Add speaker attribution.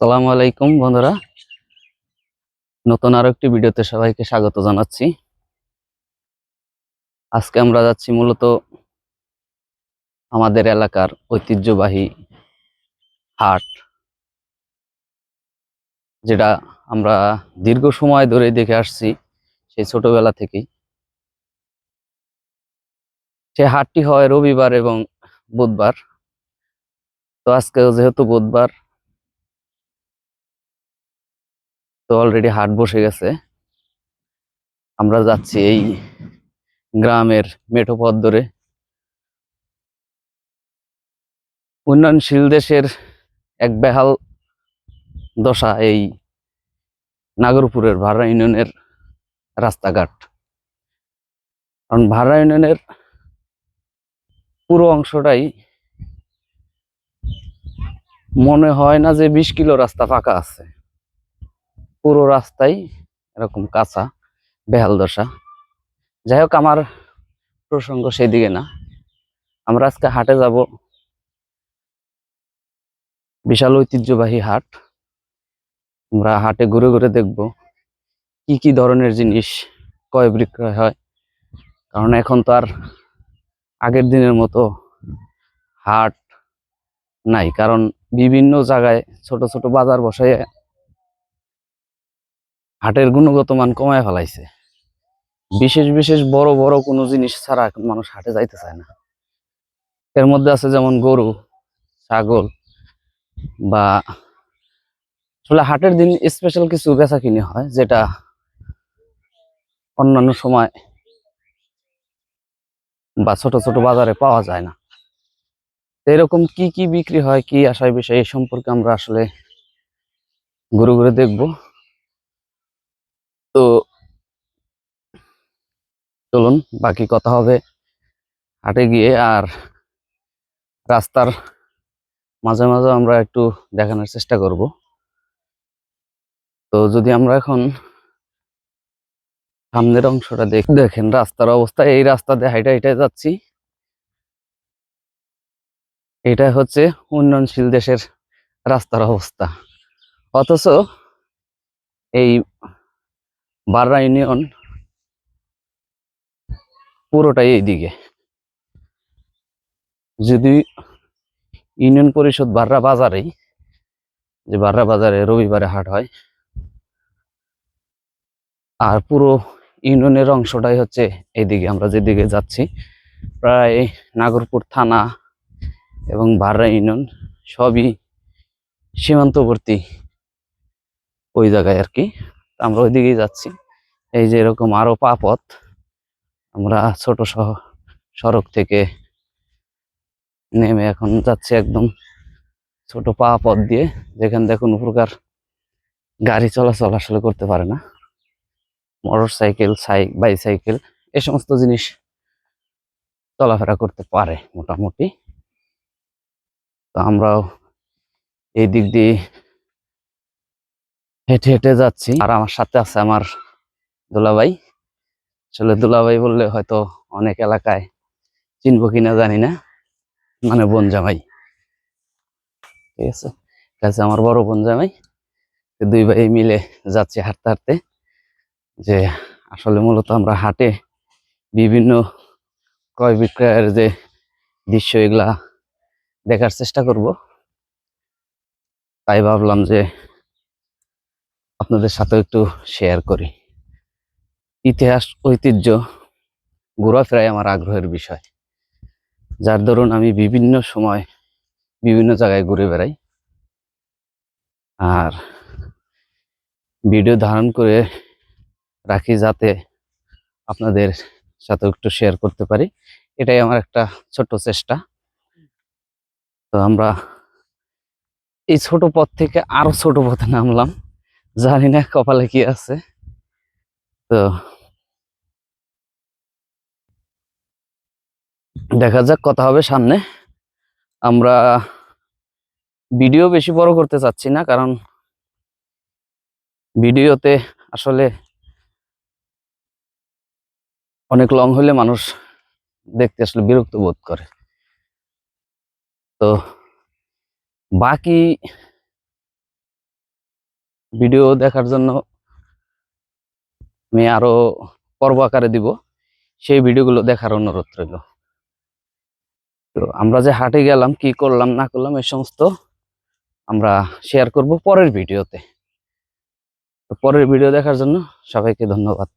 Speaker 1: সালামু আলাইকুম বন্ধুরা। নতুন আরও একটি ভিডিওতে সবাইকে স্বাগত জানাচ্ছি। আজকে আমরা যাচ্ছি মূলত আমাদের এলাকার ঐতিহ্যবাহী হাট, যেটা আমরা দীর্ঘ সময় ধরে দেখে আসছি সেই ছোটবেলা থেকেই। সে হাটটি হয় রবিবার এবং বুধবার। তো আজকে যেহেতু বুধবার তো অলরেডি হাট বসে গেছে। আমরা যাচ্ছি এই গ্রামের মেঠো পথ ধরে। উন্নয়নশীল দেশের এক বেহাল দশা এই নাগরপুরের ভাড়া ইউনিয়নের রাস্তাঘাট। কারণ ভাড়া ইউনিয়নের পুরো অংশটাই মনে হয় না যে বিশ কিলো রাস্তা ফাঁকা আছে। পুরো রাস্তাই এরকম কাঁচা, বেহাল দশা। যাই হোক, আমার প্রসঙ্গ সেদিকে না। আমরা আজকে হাটে যাব। বিশাল ঐতিহ্যবাহী হাট। আমরা হাটে ঘুরে ঘুরে দেখব কি কি ধরনের জিনিস ক্রয় বিক্রয় হয়। কারণ এখন তো আর আগের দিনের মতো হাট নাই। কারণ বিভিন্ন জায়গায় ছোট ছোট বাজার বসায় হাটের গুণগত মান কমায় ফেলাইছে। বিশেষ বিশেষ বড় বড় কোনো জিনিস ছাড়া মানুষ হাটে যাইতে চায় না। এর মধ্যে আছে যেমন গরু, ছাগল বা আসলে হাটের দিন স্পেশাল কিছু বেচা কিনে হয়, যেটা অন্যান্য সময় বা ছোট ছোট বাজারে পাওয়া যায় না। এরকম কি কি বিক্রি হয়, কি আশায় বিষয় এই সম্পর্কে আমরা আসলে ঘুরে ঘুরে দেখব। তো চলুন, বাকি কথা হবে হাটে গিয়ে আর রাস্তার মাঝে মাঝে আমরা একটু দেখানোর চেষ্টা করব। তো যদি আমরা এখন সামনের অংশটা দেখ, দেখেন রাস্তার অবস্থা, এই রাস্তা দিয়ে হাইটা হাইটা যাচ্ছি। এটা হচ্ছে উন্নয়নশীল দেশের রাস্তার অবস্থা। অথচ এই বাররা ইউনিয়ন পুরোটাই এইদিকে। যদি ইউনিয়ন পরিষদ বাররা বাজারেই, যে বাররা বাজারে রবিবারে হাট হয়, আর পুরো ইউনিয়নের অংশটাই হচ্ছে এইদিকে। আমরা যেদিকে যাচ্ছি, প্রায় নাগরপুর থানা এবং বাররা ইউনিয়ন সবই সীমান্তবর্তী ওই জায়গায় আর কি। আমরা ওইদিকেই যাচ্ছি। এই যে এরকম আরও পা পথ আমরা ছোট সড়ক থেকে নেমে এখন যাচ্ছি একদম ছোট পা পথ দিয়ে, যেখান দিয়ে কোনো প্রকার গাড়ি চলাচল আসলে করতে পারে না। মোটর সাইকেল সাই, বাইসাইকেল এই সমস্ত জিনিস চলাফেরা করতে পারে মোটামুটি। তো আমরাও এই দিক দিয়ে হেঁটে হেঁটে যাচ্ছি। আর আমার সাথে আছে আমার দুলাভাই। আসলে দুলাভাই বললে হয়তো অনেক এলাকায় চিনবো কিনা জানি না। মানে বোন জামাই। ঠিক আছে? কাছে আমার বড় বোন জামাই। দুই ভাই মিলে যাচ্ছি হাঁটতে হাঁটতে। যে আসলে মূলত আমরা হাটে বিভিন্ন ক্রয় বিক্রয়ের যে দৃশ্য এগুলা দেখার চেষ্টা করব। তাই ভাবলাম যে আপনাদের সাথে একটু শেয়ার করি। ইতিহাস, ঐতিহ্য ঘোরাফেরাই আমার আগ্রহের বিষয়। যার দরুন আমি বিভিন্ন সময় বিভিন্ন জায়গায় ঘুরে বেড়াই। আর ভিডিও ধারণ করে রাখি যাতে আপনাদের সাথে একটু শেয়ার করতে পারি। এটাই আমার একটা ছোট্ট চেষ্টা। তো আমরা এই ছোট পথ থেকে আরও ছোট পথে নামলাম। জানি না কপালে কি আছে। তো দেখা যাক, কথা হবে সামনে। আমরা ভিডিও বেশি বড় করতে চাচ্ছি না, কারণ ভিডিওতে আসলে অনেক লং হলে মানুষ দেখতে আসলে বিরক্ত বোধ করে। তো বাকি ভিডিও দেখার জন্য আমি আরও পর্ব আকারে দিব। সেই ভিডিওগুলো দেখার অনুরোধ রইল। তো আমরা যে হাটে গেলাম, কি করলাম, না করলাম, এই সমস্ত আমরা শেয়ার করব পরের ভিডিওতে। তো পরের ভিডিও দেখার জন্য সবাইকে ধন্যবাদ।